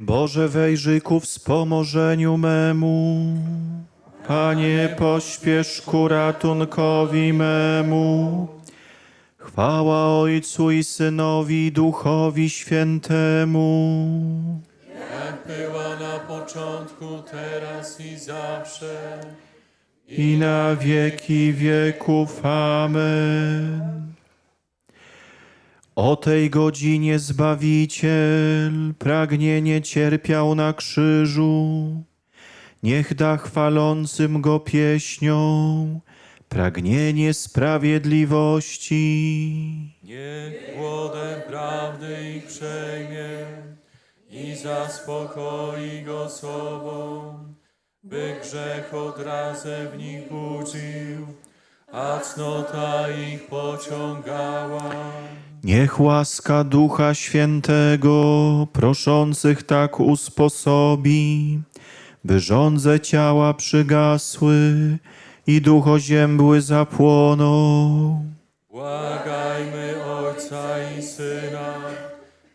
Boże, wejrzyj ku wspomożeniu memu. Panie, pośpiesz ku ratunkowi memu. Chwała Ojcu i Synowi Duchowi Świętemu. Jak była na początku, teraz i zawsze, i na wieki wieków. Amen. O tej godzinie Zbawiciel pragnienie cierpiał na krzyżu. Niech da chwalącym Go pieśnią pragnienie sprawiedliwości. niech głodem prawdy ich przejmie i zaspokoi go sobą, by grzech odrazę w nich budził, a cnota ich pociągała. Niech łaska Ducha Świętego proszących tak usposobi, by żądze ciała przygasły i duch oziębły zapłonął. Błagajmy Ojca i Syna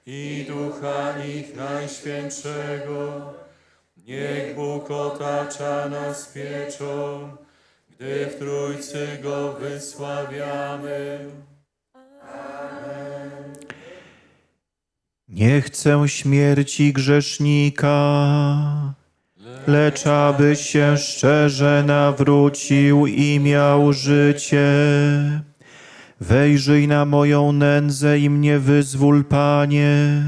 i Ducha ich Najświętszego. Niech Bóg otacza nas pieczą, gdy w Trójcy Go wysławiamy. Nie chcę śmierci grzesznika, lecz aby się szczerze nawrócił i miał życie. Wejrzyj na moją nędzę i mnie wyzwól, Panie,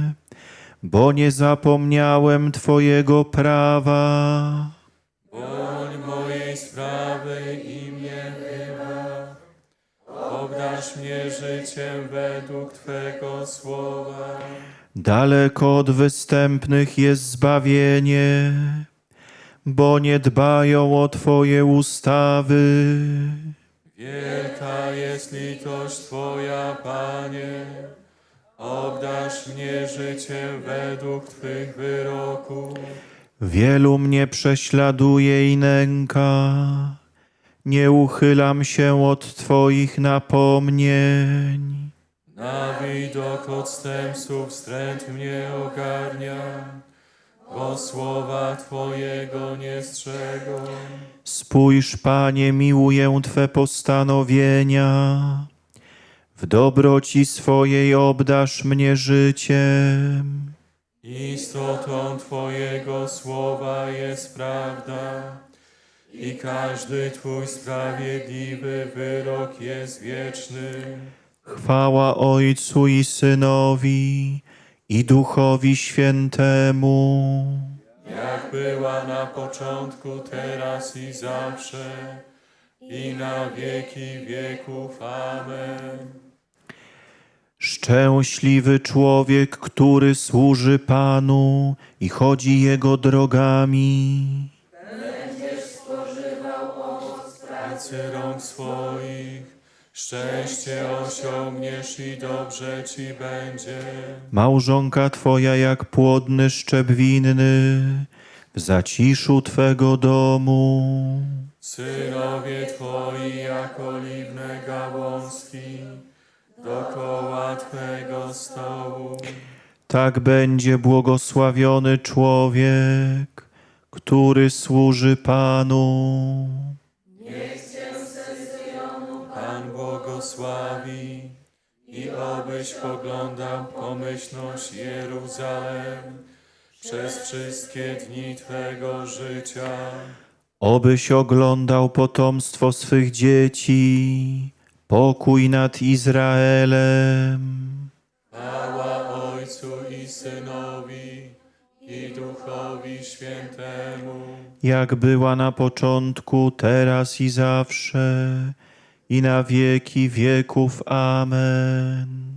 bo nie zapomniałem Twojego prawa. Bądź mojej sprawy i mnie wybaw. Obdarz mnie życiem według Twego słowa. Daleko od występnych jest zbawienie, bo nie dbają o Twoje ustawy. Wielka jest litość Twoja, Panie. Obdarz mnie życiem według Twych wyroków. Wielu mnie prześladuje i nęka. Nie uchylam się od Twoich napomnień. Na widok odstępców wstręt mnie ogarnia, bo słowa Twojego nie strzegą. Spójrz, Panie, miłuję Twe postanowienia. W dobroci swojej obdasz mnie życiem. Istotą Twojego słowa jest prawda i każdy Twój sprawiedliwy wyrok jest wieczny. Chwała Ojcu i Synowi i Duchowi Świętemu. Jak była na początku, teraz i zawsze, i na wieki wieków. Amen. Szczęśliwy człowiek, który służy Panu i chodzi Jego drogami. Pracy rąk swoich, szczęście osiągniesz i dobrze Ci będzie. Małżonka Twoja jak płodny szczep winny w zaciszu Twego domu. Synowie Twoi jak oliwne gałązki, dokoła Twego stołu. Tak będzie błogosławiony człowiek, który służy Panu. Błogosławi i obyś poglądał pomyślność Jeruzalem przez wszystkie dni Twego życia. Obyś oglądał potomstwo swych dzieci, pokój nad Izraelem. Chwała Ojcu i Synowi i Duchowi Świętemu. jak była na początku, teraz i zawsze, i na wieki wieków. Amen.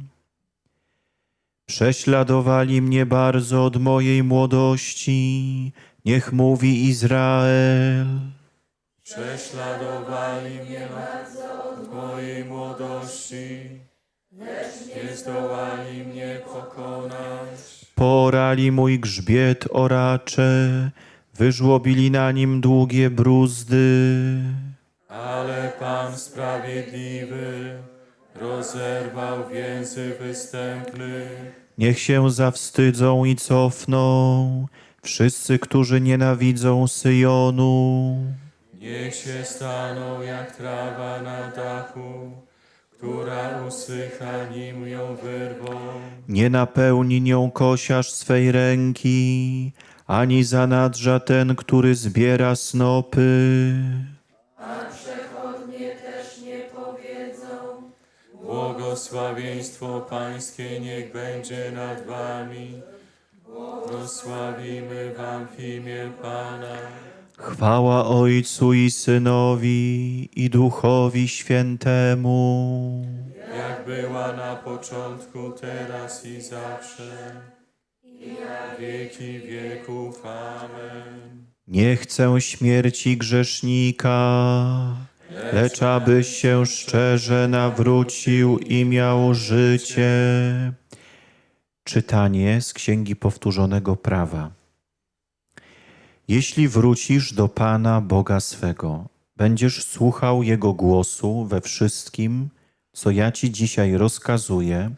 Prześladowali mnie bardzo od mojej młodości, niech mówi Izrael. Prześladowali mnie od mojej młodości, lecz nie zdołali mnie pokonać. Porali mój grzbiet oracze, wyżłobili na nim długie bruzdy. Ale Pan Sprawiedliwy rozerwał więzy występnych Niech się zawstydzą i cofną wszyscy, którzy nienawidzą Syjonu. Niech się staną jak trawa na dachu, która usycha, nim ją wyrwą. Nie napełni nią kosiarz swej ręki, ani zanadrza ten, który zbiera snopy. Błogosławieństwo Pańskie niech będzie nad wami. Błogosławimy wam w imię Pana. Chwała Ojcu i Synowi i Duchowi Świętemu. jak była na początku, teraz i zawsze, i na wieki wieków. Amen. Nie chcę śmierci grzesznika, lecz abyś się szczerze nawrócił i miał życie. Czytanie z Księgi Powtórzonego Prawa. Jeśli wrócisz do Pana Boga swego, będziesz słuchał Jego głosu we wszystkim, co ja Ci dzisiaj rozkazuję,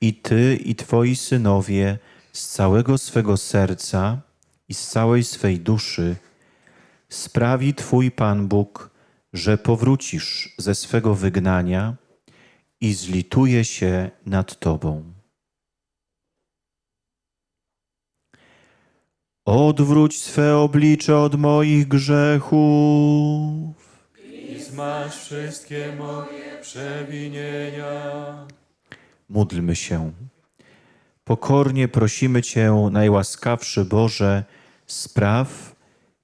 i Ty i Twoi synowie z całego swego serca i z całej swej duszy, sprawi Twój Pan Bóg, że powrócisz ze swego wygnania i zlituje się nad Tobą. Odwróć swe oblicze od moich grzechów. I zmasz wszystkie moje przewinienia. Módlmy się. Pokornie prosimy Cię, najłaskawszy Boże, spraw,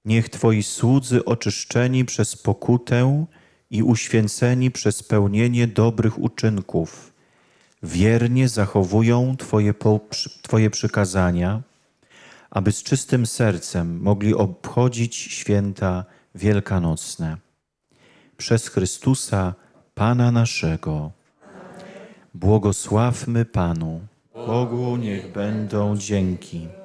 niech Twoi słudzy oczyszczeni przez pokutę i uświęceni przez pełnienie dobrych uczynków, wiernie zachowują Twoje, Twoje przykazania, aby z czystym sercem mogli obchodzić święta wielkanocne. Przez Chrystusa, Pana naszego. Błogosławmy Panu. Bogu niech będą dzięki.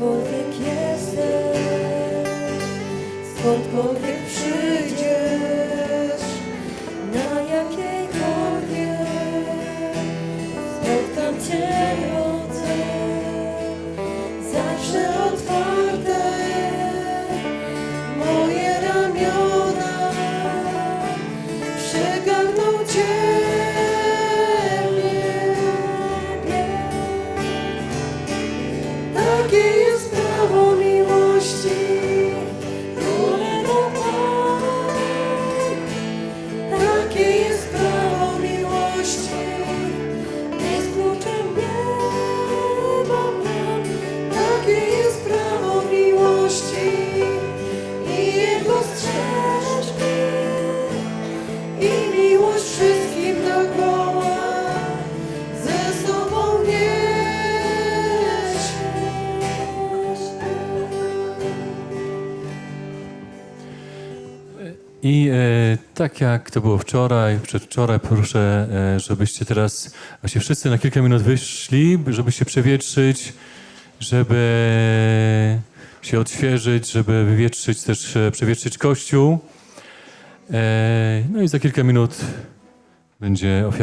Gdziekolwiek jesteś, skądkolwiek przyjdziesz, I e, tak jak to było wczoraj, przedwczoraj, proszę, e, żebyście teraz właśnie wszyscy na kilka minut wyszli, żebyście przewietrzyć, żeby się odświeżyć, żeby wywietrzyć też, e, przewietrzyć kościół. E, no i za kilka minut będzie ofiara.